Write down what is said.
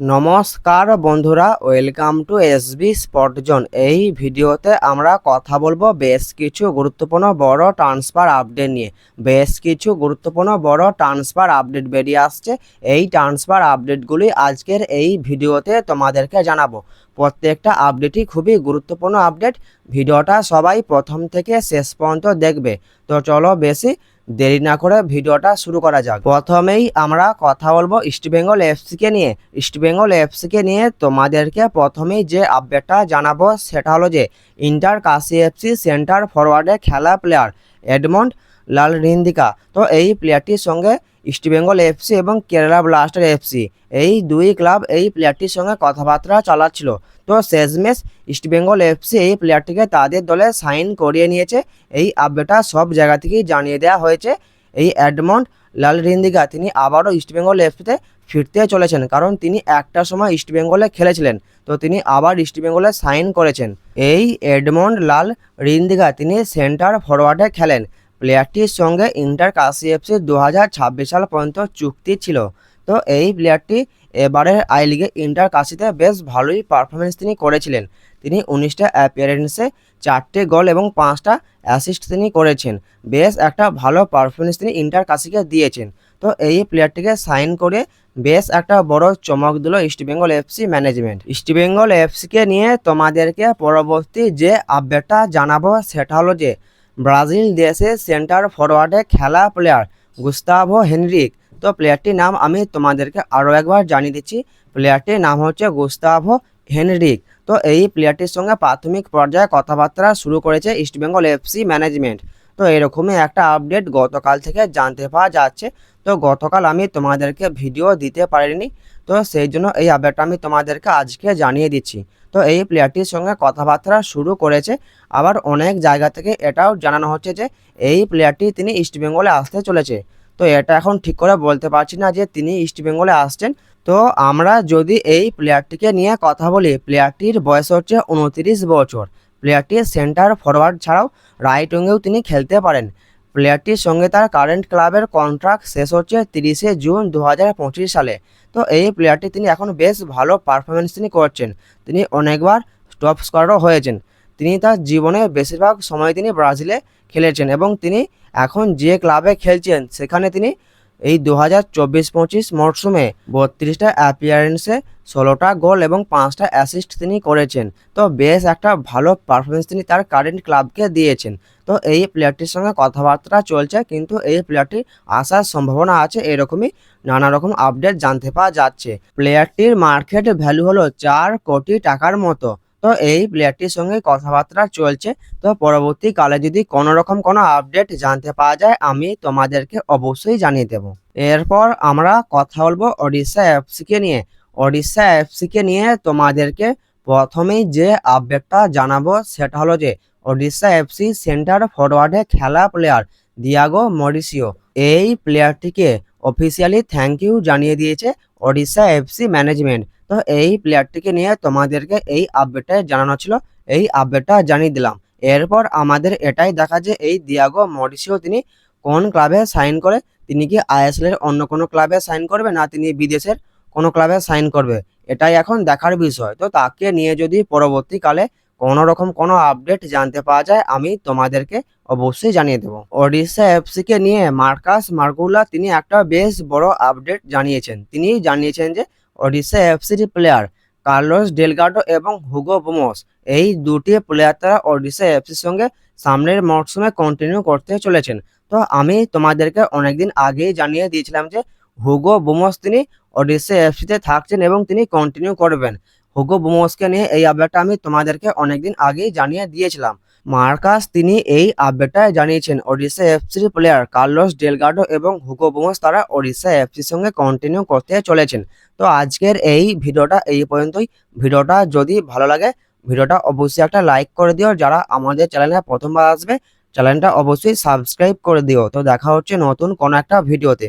নমস্কার বন্ধুরা welcome to S B spot zone এই ভিডিওতে আমরা কথা বলব বেশ কিছু গুরুত্বপূর্ণ বড় ট্রান্সফার আপডেট নিয়ে। বেশ কিছু গুরুত্বপূর্ণ বড় ট্রান্সফার আপডেট বেরিয়ে আসছে। এই ট্রান্সফার আপডেটগুলি আজকের এই ভিডিওতে তোমাদেরকে জানাব। প্রত্যেকটা আপডেটই খুবই গুরুত্বপূর্ণ আপডেট ভিডিওটা সবাই প্রথম থেকে শেষ পর্যন্ত দেখবে। তো চলো বেশি দেরি না করে ভিডিওটা শুরু করা যাক। প্রথমেই আমরা কথা বলব ইস্টবেঙ্গল এফসিকে নিয়ে। ইস্টবেঙ্গল এফসিকে নিয়ে তোমাদেরকে প্রথমেই যে আপডেটটা জানাব সেটা হলো যে Inter Kashi F C centre ফরওয়ার্ডে খেলা প্লেয়ার এডমন্ড লাল রিন্দিকা তো এই প্লেয়ারটির সঙ্গে ইস্টবেঙ্গল এফসি এবং কেরালা ব্লাস্টার এফসি এই দুই ক্লাব এই প্লেয়ারটির সঙ্গে কথাবার্তা চালাচ্ছিল। তো শেষমেশ ইস্টবেঙ্গল এফসি এই প্লেয়ারটিকে তাদের দলে সাইন করিয়ে নিয়েছে। এই আপডেটটা সব জায়গা থেকেই জানিয়ে দেওয়া হয়েছে। এই অ্যাডমন্ড লাল রিন্দিগা তিনি আবারও ইস্টবেঙ্গল এফসিতে ফিরতে চলেছেন কারণ তিনি একটা সময় ইস্টবেঙ্গলে খেলেছিলেন। তো তিনি আবার ইস্টবেঙ্গলে সাইন করেছেন। এই এডমন্ড লাল রিন্দিগা তিনি সেন্টার ফরওয়ার্ডে খেলেন। প্লেয়ারটির সঙ্গে ইন্টার কাশি এফসি দু হাজার ছাব্বিশ সাল পর্যন্ত চুক্তি ছিল। তো এই প্লেয়ারটি এবারের আই লিগে ইন্টার কাশিতে বেশ ভালোই পারফরমেন্স তিনি করেছিলেন। তিনি উনিশটা অ্যাপিয়ারেন্সে চারটে গোল এবং পাঁচটা অ্যাসিস্ট তিনি করেছেন। বেশ একটা ভালো পারফরমেন্স তিনি ইন্টার কাশিকে দিয়েছেন। তো এই প্লেয়ারটিকে সাইন করে বেশ একটা বড় চমক দিল East Bengal F C management East Bengal এফসিকে নিয়ে তোমাদেরকে পরবর্তী যে আপডেটটা জানাব সেটা হলো যে ব্রাজিল দেশে সেন্টার ফরওয়ার্ডে খেলা প্লেয়ার গুস্তাভো হেনরিক। তো প্লেয়ারটির নাম আমি তোমাদেরকে আরও একবার জানিয়ে দিচ্ছি। প্লেয়ারটির নাম হচ্ছে গুস্তাভো হেনরিক। তো এই প্লেয়ারটির সঙ্গে প্রাথমিক পর্যায়ে কথাবার্তা শুরু করেছে ইস্টবেঙ্গল এফসি ম্যানেজমেন্ট তো এরকমই একটা আপডেট গতকাল থেকে জানতে পাওয়া যাচ্ছে। তো গতকাল আমি তোমাদেরকে ভিডিও দিতে পারিনি। তো সেই জন্য এই আপডেটটা আমি তোমাদেরকে আজকে জানিয়ে দিচ্ছি। তো এই প্লেয়ারটির সঙ্গে কথাবার্তা শুরু করেছে। আবার অনেক জায়গা থেকে এটাও জানানো হচ্ছে যে, এই প্লেয়ারটি তিনি ইস্টবেঙ্গলে আসতে চলেছে। তো এটা এখন ঠিক করে বলতে পারছি না যে তিনি ইস্টবেঙ্গলে আসছেন। তো আমরা যদি এই প্লেয়ারটিকে নিয়ে কথা বলি, প্লেয়ারটির বয়স হচ্ছে উনতিরিশ বছর। প্লেয়ারটি সেন্টার ফরওয়ার্ড ছাড়াও রাইট উইংয়েও তিনি খেলতে পারেন। প্লেয়ারটির সঙ্গে তার কারেন্ট ক্লাবের কন্ট্রাক্ট শেষ হচ্ছে তিরিশে জুন দু হাজার পঁচিশ সালে। তো এই প্লেয়ারটি তিনি এখন বেশ ভালো পারফরমেন্স তিনি করছেন। তিনি অনেকবার স্টপ স্কোয়ারও হয়েছেন। তিনি তার জীবনের বেশিরভাগ সময় তিনি ব্রাজিলে খেলেছেন এবং তিনি এখন যে ক্লাবে খেলছেন, সেখানে তিনি এই দু হাজার চব্বিশ পঁচিশ মরশুমে বত্রিশটা অ্যাপিয়ারেন্সে ষোলোটা গোল এবং পাঁচটা অ্যাসিস্ট তিনি করেছেন। তো বেশ একটা ভালো পারফরমেন্স তিনি তার কারেন্ট ক্লাবকে দিয়েছেন। তো এই প্লেয়ারটির সঙ্গে কথাবার্তা চলছে, কিন্তু এই প্লেয়ারটি আসার সম্ভাবনা আছে এরকমই নানা রকম আপডেট জানতে পাওয়া যাচ্ছে। প্লেয়ারটির মার্কেট ভ্যালু হলো চার কোটি টাকার মতো। তো এই প্লেয়ারটির সঙ্গে কথাবার্তা চলছে। তো পরবর্তীকালে যদি কোনো রকম কোনো আপডেট জানতে পাওয়া যায়, আমি তোমাদেরকে অবশ্যই জানিয়ে দেব। এরপর আমরা কথা বলব ওড়িশা এফসিকে নিয়ে। ওড়িশা এফসিকে নিয়ে তোমাদেরকে প্রথমেই যে আপডেটটা জানাব, সেটা হলো যে ওড়িশা এফসি সেন্টার ফরওয়ার্ডে খেলা প্লেয়ার দিয়াগো মরিসিও এই প্লেয়ারটিকে অফিসিয়ালি থ্যাংক ইউ জানিয়ে দিয়েছে ওড়িশা এফসি ম্যানেজমেন্ট তো এই প্লেয়ারটিকে নিয়ে তোমাদেরকে এই আপডেটটা জানানো ছিল। এই আপডেটটা জানিয়ে দিলাম। এরপর আমাদের এটাই দেখা যে এই দিয়াগো মরিসিও তিনি কোন ক্লাবে সাইন করে? তিনি কি আইএসএল এর অন্য কোনো ক্লাবে সাইন করবে না তিনি বিদেশের কোনো ক্লাবে সাইন করবে? এটাই এখন দেখার বিষয়। তো তাকে নিয়ে যদি পরবর্তীকালে কোনো রকম কোনো আপডেট জানতে পাওয়া যায়, আমি তোমাদেরকে অবশ্যই জানিয়ে দেবো। ওড়িশা এফসিকে নিয়ে মার্কাস মার্গুলা তিনি একটা বেশ বড় আপডেট জানিয়েছেন। তিনি জানিয়েছেন যে ওড়িশা এফসির প্লেয়ার কার্লোস ডেলগাডো এবং হুগো বোমস। এই দুটি প্লেয়ার তারা ওড়িশা এফসির সঙ্গে সামনের মরশুমে কন্টিনিউ করতে চলেছেন। তো আমি তোমাদেরকে অনেকদিন আগেই জানিয়ে দিয়েছিলাম যে হুগো বোমস তিনি ওড়িশা এফসিতে থাকছেন এবং তিনি কন্টিনিউ করবেন। হুগো বোমসকে নিয়ে এই আপডেটটা আমি তোমাদেরকে অনেকদিন আগেই জানিয়ে দিয়েছিলাম। মার্কাস তিনি এই আপডেটটাই জানিয়েছেন, ওড়িশা এফসির প্লেয়ার কার্লোস ডেলগাডো এবং হুগো বোমস তারা ওড়িশা এফসির সঙ্গে কন্টিনিউ করতে চলেছেন। তো আজকের এই ভিডিওটা এই পর্যন্তই। ভিডিওটা যদি ভালো লাগে, ভিডিওটা অবশ্যই একটা লাইক করে দিও। যারা আমাদের চ্যানেলে প্রথমবার আসবে চ্যানেলটা অবশ্যই সাবস্ক্রাইব করে দিও। তো দেখা হচ্ছে নতুন কোনো একটা ভিডিওতে।